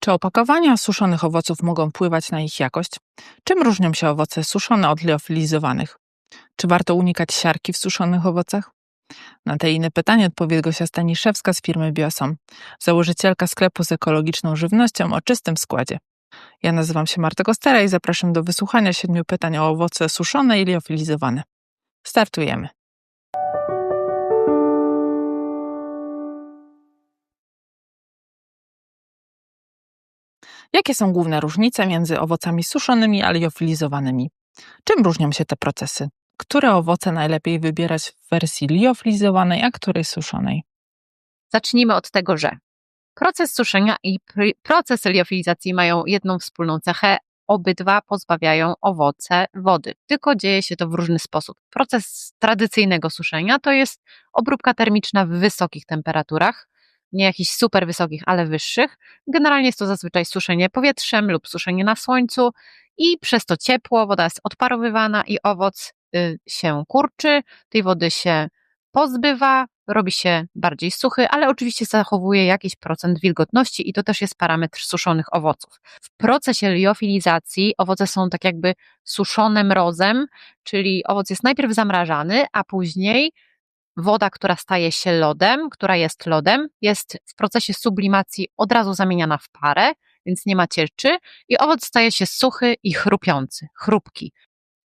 Czy opakowania suszonych owoców mogą wpływać na ich jakość? Czym różnią się owoce suszone od liofilizowanych? Czy warto unikać siarki w suszonych owocach? Na te inne pytania odpowie Gosia Staniszewska z firmy Biosom, założycielka sklepu z ekologiczną żywnością o czystym składzie. Ja nazywam się Marta Kostera i zapraszam do wysłuchania siedmiu pytań o owoce suszone i liofilizowane. Startujemy. Jakie są główne różnice między owocami suszonymi a liofilizowanymi? Czym różnią się te procesy? Które owoce najlepiej wybierać w wersji liofilizowanej, a której suszonej? Zacznijmy od tego, że proces suszenia i proces liofilizacji mają jedną wspólną cechę. Obydwa pozbawiają owoce wody, tylko dzieje się to w różny sposób. Proces tradycyjnego suszenia to jest obróbka termiczna w wysokich temperaturach, nie jakichś super wysokich, ale wyższych. Generalnie jest to zazwyczaj suszenie powietrzem lub suszenie na słońcu i przez to ciepło, woda jest odparowywana i owoc y, się kurczy, tej wody się pozbywa, robi się bardziej suchy, ale oczywiście zachowuje jakiś procent wilgotności i to też jest parametr suszonych owoców. W procesie liofilizacji owoce są tak jakby suszone mrozem, czyli owoc jest najpierw zamrażany, a później woda, która staje się lodem, która jest lodem, jest w procesie sublimacji od razu zamieniana w parę, więc nie ma cieczy i owoc staje się suchy i chrupiący, chrupki.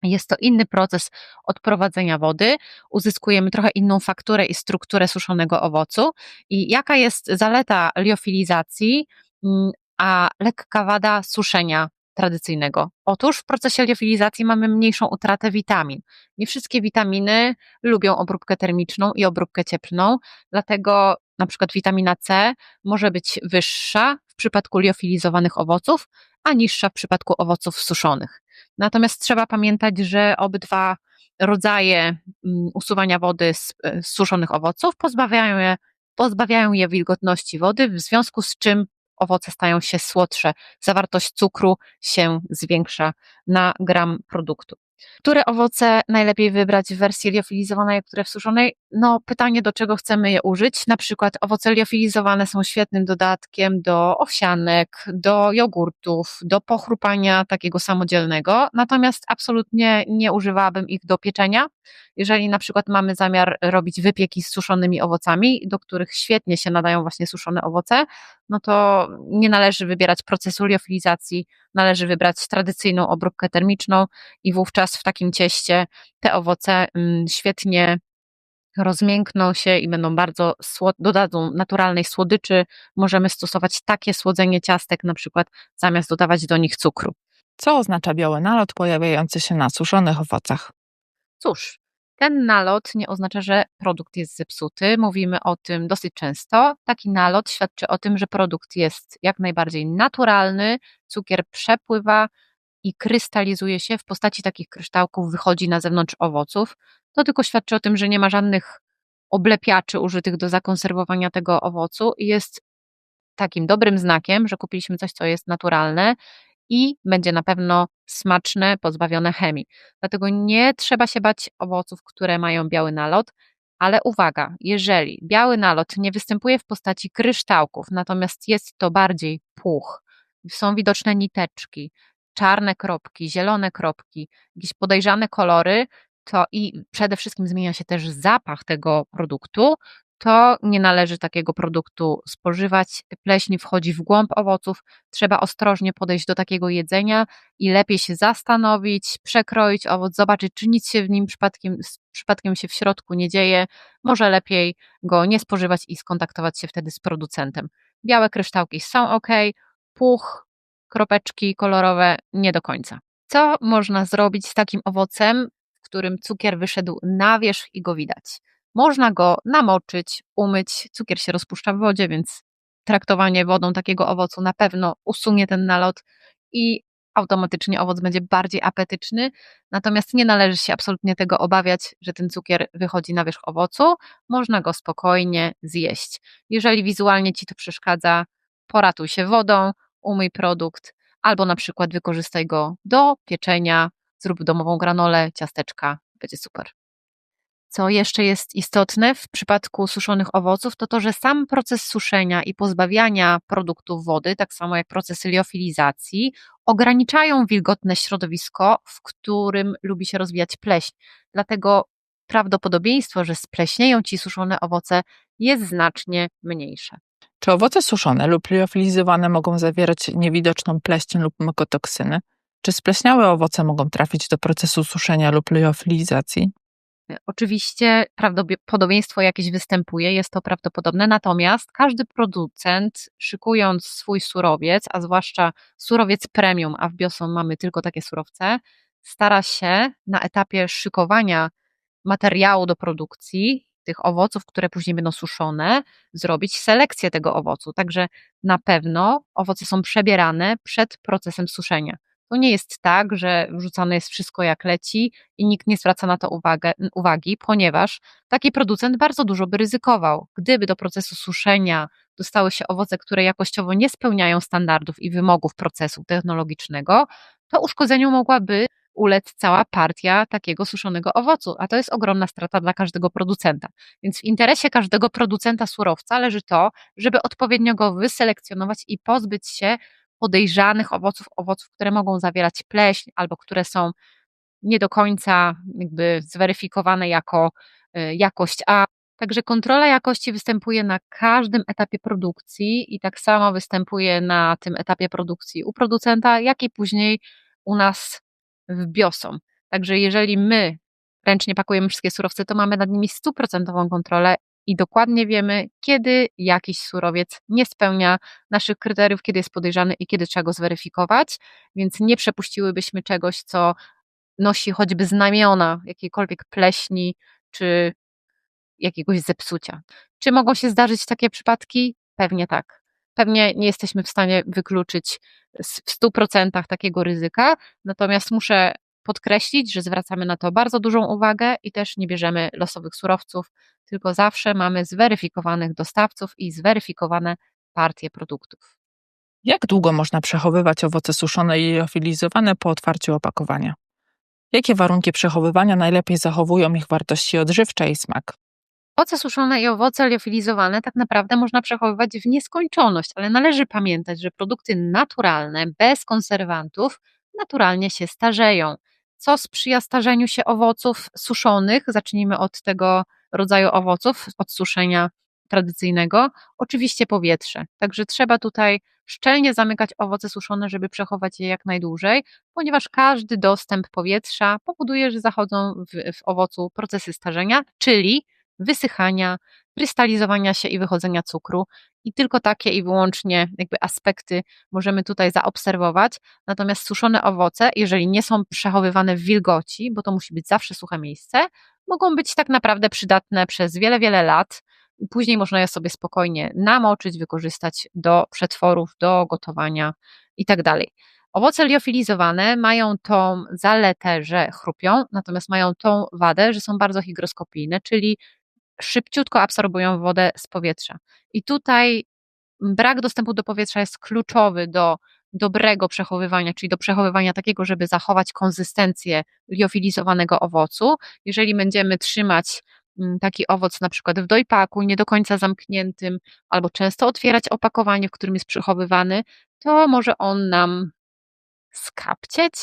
Jest to inny proces odprowadzenia wody, uzyskujemy trochę inną fakturę i strukturę suszonego owocu. I jaka jest zaleta liofilizacji, mm, a lekka wada suszenia tradycyjnego? Otóż w procesie liofilizacji mamy mniejszą utratę witamin. Nie wszystkie witaminy lubią obróbkę termiczną i obróbkę cieplną, dlatego na przykład witamina C może być wyższa w przypadku liofilizowanych owoców, a niższa w przypadku owoców suszonych. Natomiast trzeba pamiętać, że obydwa rodzaje mm, usuwania wody z, z suszonych owoców pozbawiają je, pozbawiają je wilgotności wody, w związku z czym owoce stają się słodsze, zawartość cukru się zwiększa na gram produktu. Które owoce najlepiej wybrać w wersji liofilizowanej, a które w suszonej? No, pytanie, do czego chcemy je użyć. Na przykład owoce liofilizowane są świetnym dodatkiem do owsianek, do jogurtów, do pochrupania takiego samodzielnego, natomiast absolutnie nie używałabym ich do pieczenia. Jeżeli na przykład mamy zamiar robić wypieki z suszonymi owocami, do których świetnie się nadają właśnie suszone owoce, no to nie należy wybierać procesu liofilizacji, należy wybrać tradycyjną obróbkę termiczną i wówczas w takim cieście te owoce mm, świetnie rozmiękną się i będą bardzo dodadzą naturalnej słodyczy. Możemy stosować takie słodzenie ciastek, na przykład zamiast dodawać do nich cukru. Co oznacza biały nalot pojawiający się na suszonych owocach? Cóż, ten nalot nie oznacza, że produkt jest zepsuty. Mówimy o tym dosyć często. Taki nalot świadczy o tym, że produkt jest jak najbardziej naturalny, cukier przepływa i krystalizuje się w postaci takich kryształków, wychodzi na zewnątrz owoców. To tylko świadczy o tym, że nie ma żadnych oblepiaczy użytych do zakonserwowania tego owocu i jest takim dobrym znakiem, że kupiliśmy coś, co jest naturalne i będzie na pewno smaczne, pozbawione chemii. Dlatego nie trzeba się bać owoców, które mają biały nalot, ale uwaga, jeżeli biały nalot nie występuje w postaci kryształków, natomiast jest to bardziej puch, są widoczne niteczki, czarne kropki, zielone kropki, jakieś podejrzane kolory, to i przede wszystkim zmienia się też zapach tego produktu, to nie należy takiego produktu spożywać. Pleśń wchodzi w głąb owoców, trzeba ostrożnie podejść do takiego jedzenia i lepiej się zastanowić, przekroić owoc, zobaczyć, czy nic się w nim przypadkiem, przypadkiem się w środku nie dzieje. Może lepiej go nie spożywać i skontaktować się wtedy z producentem. Białe kryształki są ok, puch, kropeczki kolorowe nie do końca. Co można zrobić z takim owocem, w którym cukier wyszedł na wierzch i go widać? Można go namoczyć, umyć, cukier się rozpuszcza w wodzie, więc traktowanie wodą takiego owocu na pewno usunie ten nalot i automatycznie owoc będzie bardziej apetyczny, natomiast nie należy się absolutnie tego obawiać, że ten cukier wychodzi na wierzch owocu, można go spokojnie zjeść. Jeżeli wizualnie ci to przeszkadza, poratuj się wodą, umyj produkt, albo na przykład wykorzystaj go do pieczenia, zrób domową granolę, ciasteczka, będzie super. Co jeszcze jest istotne w przypadku suszonych owoców, to to, że sam proces suszenia i pozbawiania produktów wody, tak samo jak proces liofilizacji, ograniczają wilgotne środowisko, w którym lubi się rozwijać pleśń. Dlatego prawdopodobieństwo, że spleśnieją ci suszone owoce, jest znacznie mniejsze. Czy owoce suszone lub liofilizowane mogą zawierać niewidoczną pleśń lub mykotoksyny? Czy spleśniałe owoce mogą trafić do procesu suszenia lub liofilizacji? Oczywiście prawdopodobieństwo jakieś występuje, jest to prawdopodobne, natomiast każdy producent, szykując swój surowiec, a zwłaszcza surowiec premium, a w Bioson mamy tylko takie surowce, stara się na etapie szykowania materiału do produkcji, tych owoców, które później będą suszone, zrobić selekcję tego owocu. Także na pewno owoce są przebierane przed procesem suszenia. To nie jest tak, że wrzucane jest wszystko jak leci i nikt nie zwraca na to uwagę, uwagi, ponieważ taki producent bardzo dużo by ryzykował. Gdyby do procesu suszenia dostały się owoce, które jakościowo nie spełniają standardów i wymogów procesu technologicznego, to uszkodzeniu mogłaby ulec cała partia takiego suszonego owocu, a to jest ogromna strata dla każdego producenta. Więc w interesie każdego producenta surowca leży to, żeby odpowiednio go wyselekcjonować i pozbyć się podejrzanych owoców, owoców, które mogą zawierać pleśń albo które są nie do końca jakby zweryfikowane jako y, jakość A. Także kontrola jakości występuje na każdym etapie produkcji i tak samo występuje na tym etapie produkcji u producenta, jak i później u nas w biosom. Także jeżeli my ręcznie pakujemy wszystkie surowce, to mamy nad nimi stuprocentową kontrolę i dokładnie wiemy, kiedy jakiś surowiec nie spełnia naszych kryteriów, kiedy jest podejrzany i kiedy trzeba go zweryfikować, więc nie przepuściłybyśmy czegoś, co nosi choćby znamiona jakiejkolwiek pleśni czy jakiegoś zepsucia. Czy mogą się zdarzyć takie przypadki? Pewnie tak. Pewnie nie jesteśmy w stanie wykluczyć w 100% takiego ryzyka, natomiast muszę podkreślić, że zwracamy na to bardzo dużą uwagę i też nie bierzemy losowych surowców, tylko zawsze mamy zweryfikowanych dostawców i zweryfikowane partie produktów. Jak długo można przechowywać owoce suszone i liofilizowane po otwarciu opakowania? Jakie warunki przechowywania najlepiej zachowują ich wartości odżywcze i smak? Owoce suszone i owoce liofilizowane tak naprawdę można przechowywać w nieskończoność, ale należy pamiętać, że produkty naturalne, bez konserwantów, naturalnie się starzeją. Co sprzyja starzeniu się owoców suszonych? Zacznijmy od tego rodzaju owoców, od suszenia tradycyjnego. Oczywiście powietrze. Także trzeba tutaj szczelnie zamykać owoce suszone, żeby przechować je jak najdłużej, ponieważ każdy dostęp powietrza powoduje, że zachodzą w, w owocu procesy starzenia, czyli wysychania, krystalizowania się i wychodzenia cukru. I tylko takie i wyłącznie jakby aspekty możemy tutaj zaobserwować. Natomiast suszone owoce, jeżeli nie są przechowywane w wilgoci, bo to musi być zawsze suche miejsce, mogą być tak naprawdę przydatne przez wiele, wiele lat. Później można je sobie spokojnie namoczyć, wykorzystać do przetworów, do gotowania itd. Tak owoce liofilizowane mają tą zaletę, że chrupią, natomiast mają tą wadę, że są bardzo hygroskopijne, czyli szybciutko absorbują wodę z powietrza. I tutaj brak dostępu do powietrza jest kluczowy do dobrego przechowywania, czyli do przechowywania takiego, żeby zachować konsystencję liofilizowanego owocu. Jeżeli będziemy trzymać mm, taki owoc na przykład w dojpaku, nie do końca zamkniętym, albo często otwierać opakowanie, w którym jest przechowywany, to może on nam skapcieć,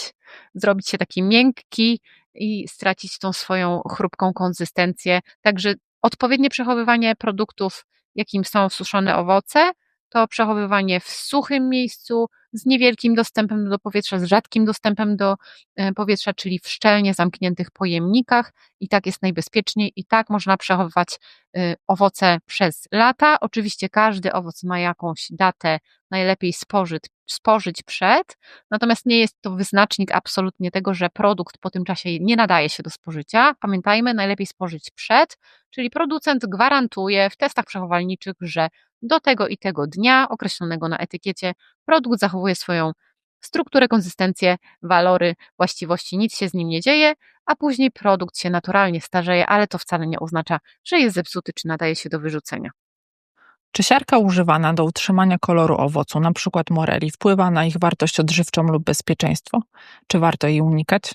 zrobić się taki miękki i stracić tą swoją chrupką konsystencję. Także Odpowiednie przechowywanie produktów, jakim są suszone owoce, to przechowywanie w suchym miejscu, z niewielkim dostępem do powietrza, z rzadkim dostępem do e, powietrza, czyli w szczelnie zamkniętych pojemnikach i tak jest najbezpieczniej i tak można przechowywać e, owoce przez lata. Oczywiście każdy owoc ma jakąś datę, najlepiej spożyć, spożyć przed, natomiast nie jest to wyznacznik absolutnie tego, że produkt po tym czasie nie nadaje się do spożycia. Pamiętajmy, najlepiej spożyć przed, czyli producent gwarantuje w testach przechowalniczych, że do tego i tego dnia określonego na etykiecie produkt zachowuje swoją strukturę, konsystencję, walory, właściwości, nic się z nim nie dzieje, a później produkt się naturalnie starzeje, ale to wcale nie oznacza, że jest zepsuty czy nadaje się do wyrzucenia. Czy siarka używana do utrzymania koloru owocu, np. moreli, wpływa na ich wartość odżywczą lub bezpieczeństwo? Czy warto jej unikać?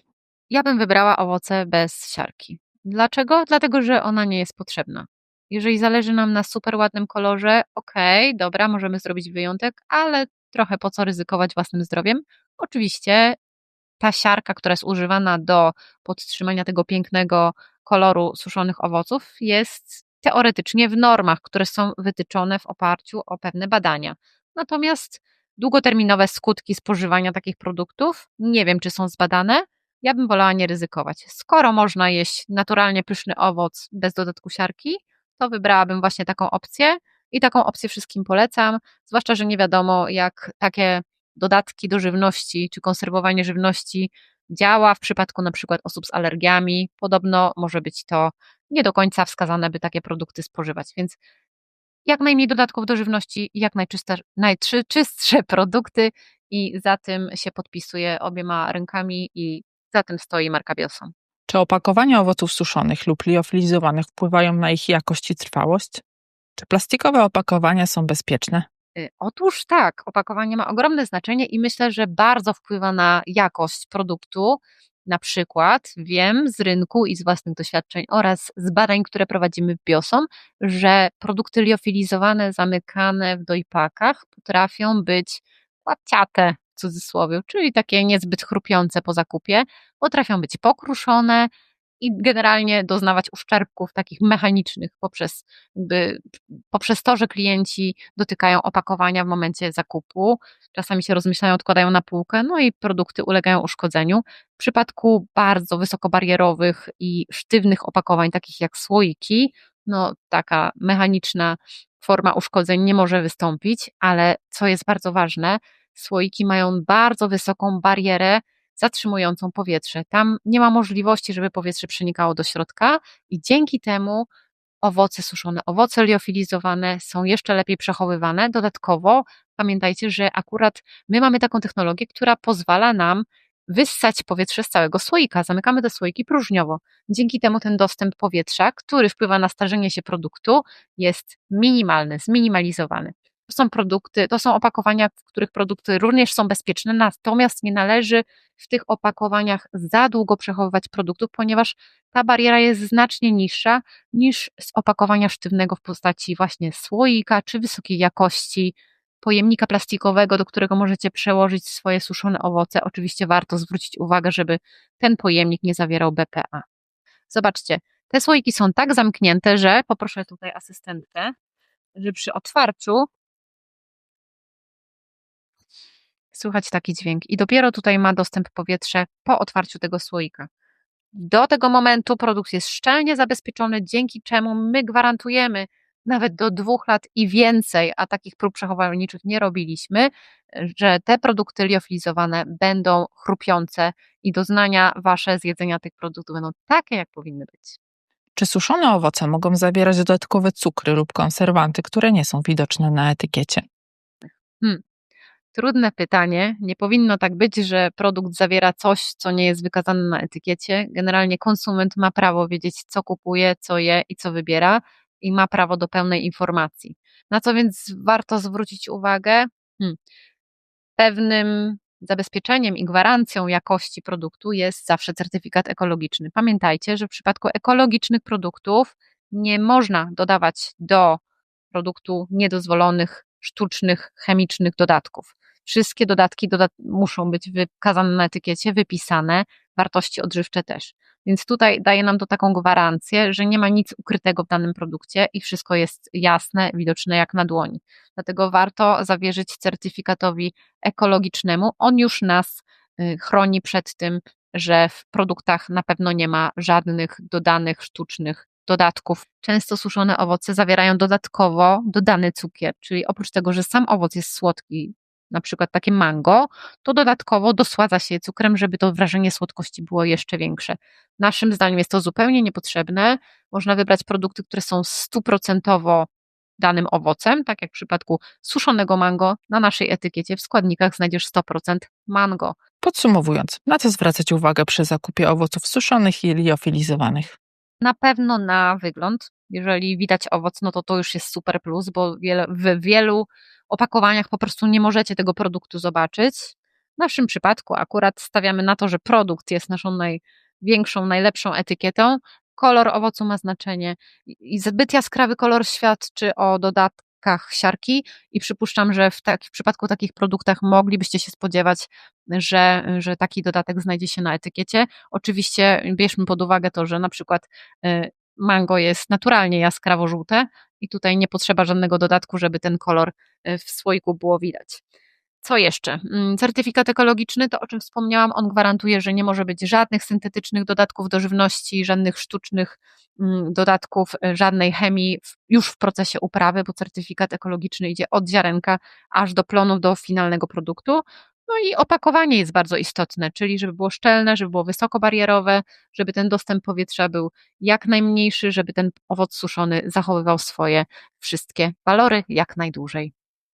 Ja bym wybrała owoce bez siarki. Dlaczego? Dlatego, że ona nie jest potrzebna. Jeżeli zależy nam na super ładnym kolorze, okej, okay, dobra, możemy zrobić wyjątek, ale trochę po co ryzykować własnym zdrowiem? Oczywiście ta siarka, która jest używana do podtrzymania tego pięknego koloru suszonych owoców, jest teoretycznie w normach, które są wytyczone w oparciu o pewne badania. Natomiast długoterminowe skutki spożywania takich produktów nie wiem, czy są zbadane. Ja bym wolała nie ryzykować. Skoro można jeść naturalnie pyszny owoc bez dodatku siarki, to wybrałabym właśnie taką opcję i taką opcję wszystkim polecam, zwłaszcza, że nie wiadomo, jak takie dodatki do żywności czy konserwowanie żywności działa w przypadku na przykład osób z alergiami. Podobno może być to nie do końca wskazane, by takie produkty spożywać, więc jak najmniej dodatków do żywności, jak najczystsze produkty i za tym się podpisuje obiema rękami i za tym stoi marka Bioson. Czy opakowania owoców suszonych lub liofilizowanych wpływają na ich jakość i trwałość? Czy plastikowe opakowania są bezpieczne? Y, otóż tak, opakowanie ma ogromne znaczenie i myślę, że bardzo wpływa na jakość produktu. Na przykład wiem z rynku i z własnych doświadczeń oraz z badań, które prowadzimy w Biosom, że produkty liofilizowane zamykane w dojpakach potrafią być łapciate w cudzysłowie, czyli takie niezbyt chrupiące po zakupie, potrafią być pokruszone, i generalnie doznawać uszczerbków takich mechanicznych poprzez, jakby, poprzez to, że klienci dotykają opakowania w momencie zakupu, czasami się rozmyślają, odkładają na półkę, no i produkty ulegają uszkodzeniu. W przypadku bardzo wysokobarierowych i sztywnych opakowań, takich jak słoiki, no taka mechaniczna forma uszkodzeń nie może wystąpić, ale co jest bardzo ważne, słoiki mają bardzo wysoką barierę zatrzymującą powietrze. Tam nie ma możliwości, żeby powietrze przenikało do środka i dzięki temu owoce suszone, owoce liofilizowane są jeszcze lepiej przechowywane. Dodatkowo pamiętajcie, że akurat my mamy taką technologię, która pozwala nam wyssać powietrze z całego słoika. Zamykamy te słoiki próżniowo. Dzięki temu ten dostęp powietrza, który wpływa na starzenie się produktu, jest minimalny, zminimalizowany. To są produkty, to są opakowania, w których produkty również są bezpieczne, natomiast nie należy w tych opakowaniach za długo przechowywać produktów, ponieważ ta bariera jest znacznie niższa niż z opakowania sztywnego w postaci właśnie słoika czy wysokiej jakości pojemnika plastikowego, do którego możecie przełożyć swoje suszone owoce. Oczywiście warto zwrócić uwagę, żeby ten pojemnik nie zawierał BPA. Zobaczcie, te słoiki są tak zamknięte, że poproszę tutaj asystentkę, że przy otwarciu słychać taki dźwięk i dopiero tutaj ma dostęp powietrze po otwarciu tego słoika. Do tego momentu produkt jest szczelnie zabezpieczony, dzięki czemu my gwarantujemy nawet do dwóch lat i więcej, a takich prób przechowalniczych nie robiliśmy, że te produkty liofilizowane będą chrupiące i doznania wasze z jedzenia tych produktów będą takie, jak powinny być. Czy suszone owoce mogą zawierać dodatkowe cukry lub konserwanty, które nie są widoczne na etykiecie? Hmm. Trudne pytanie. Nie powinno tak być, że produkt zawiera coś, co nie jest wykazane na etykiecie. Generalnie konsument ma prawo wiedzieć, co kupuje, co je i co wybiera, i ma prawo do pełnej informacji. Na co więc warto zwrócić uwagę? Hmm. Pewnym zabezpieczeniem i gwarancją jakości produktu jest zawsze certyfikat ekologiczny. Pamiętajcie, że w przypadku ekologicznych produktów nie można dodawać do produktu niedozwolonych, sztucznych, chemicznych dodatków. Wszystkie dodatki dodat muszą być wykazane na etykiecie, wypisane, wartości odżywcze też. Więc tutaj daje nam to taką gwarancję, że nie ma nic ukrytego w danym produkcie i wszystko jest jasne, widoczne jak na dłoni. Dlatego warto zawierzyć certyfikatowi ekologicznemu. On już nas y, chroni przed tym, że w produktach na pewno nie ma żadnych dodanych sztucznych dodatków. Często suszone owoce zawierają dodatkowo dodany cukier, czyli oprócz tego, że sam owoc jest słodki, na przykład takie mango, to dodatkowo dosładza się cukrem, żeby to wrażenie słodkości było jeszcze większe. Naszym zdaniem jest to zupełnie niepotrzebne. Można wybrać produkty, które są stuprocentowo danym owocem, tak jak w przypadku suszonego mango, na naszej etykiecie w składnikach znajdziesz 100% mango. Podsumowując, na co zwracać uwagę przy zakupie owoców suszonych i liofilizowanych? Na pewno na wygląd. Jeżeli widać owoc, no to to już jest super plus, bo w wielu opakowaniach po prostu nie możecie tego produktu zobaczyć. W naszym przypadku akurat stawiamy na to, że produkt jest naszą największą, najlepszą etykietą kolor owocu ma znaczenie i zbyt jaskrawy kolor świadczy o dodatkach siarki i przypuszczam, że w, tak, w przypadku takich produktach moglibyście się spodziewać, że, że taki dodatek znajdzie się na etykiecie. Oczywiście bierzmy pod uwagę to, że na przykład y, mango jest naturalnie jaskrawo żółte i tutaj nie potrzeba żadnego dodatku, żeby ten kolor y, w słoiku było widać. Co jeszcze? Mm, Certyfikat ekologiczny, to o czym wspomniałam, on gwarantuje, że nie może być żadnych syntetycznych dodatków do żywności, żadnych sztucznych mm, dodatków, y, żadnej chemii już w procesie uprawy, bo certyfikat ekologiczny idzie od ziarenka aż do plonu, do finalnego produktu. No i opakowanie jest bardzo istotne, czyli żeby było szczelne, żeby było wysokobarierowe, żeby ten dostęp powietrza był jak najmniejszy, żeby ten owoc suszony zachowywał swoje wszystkie walory jak najdłużej.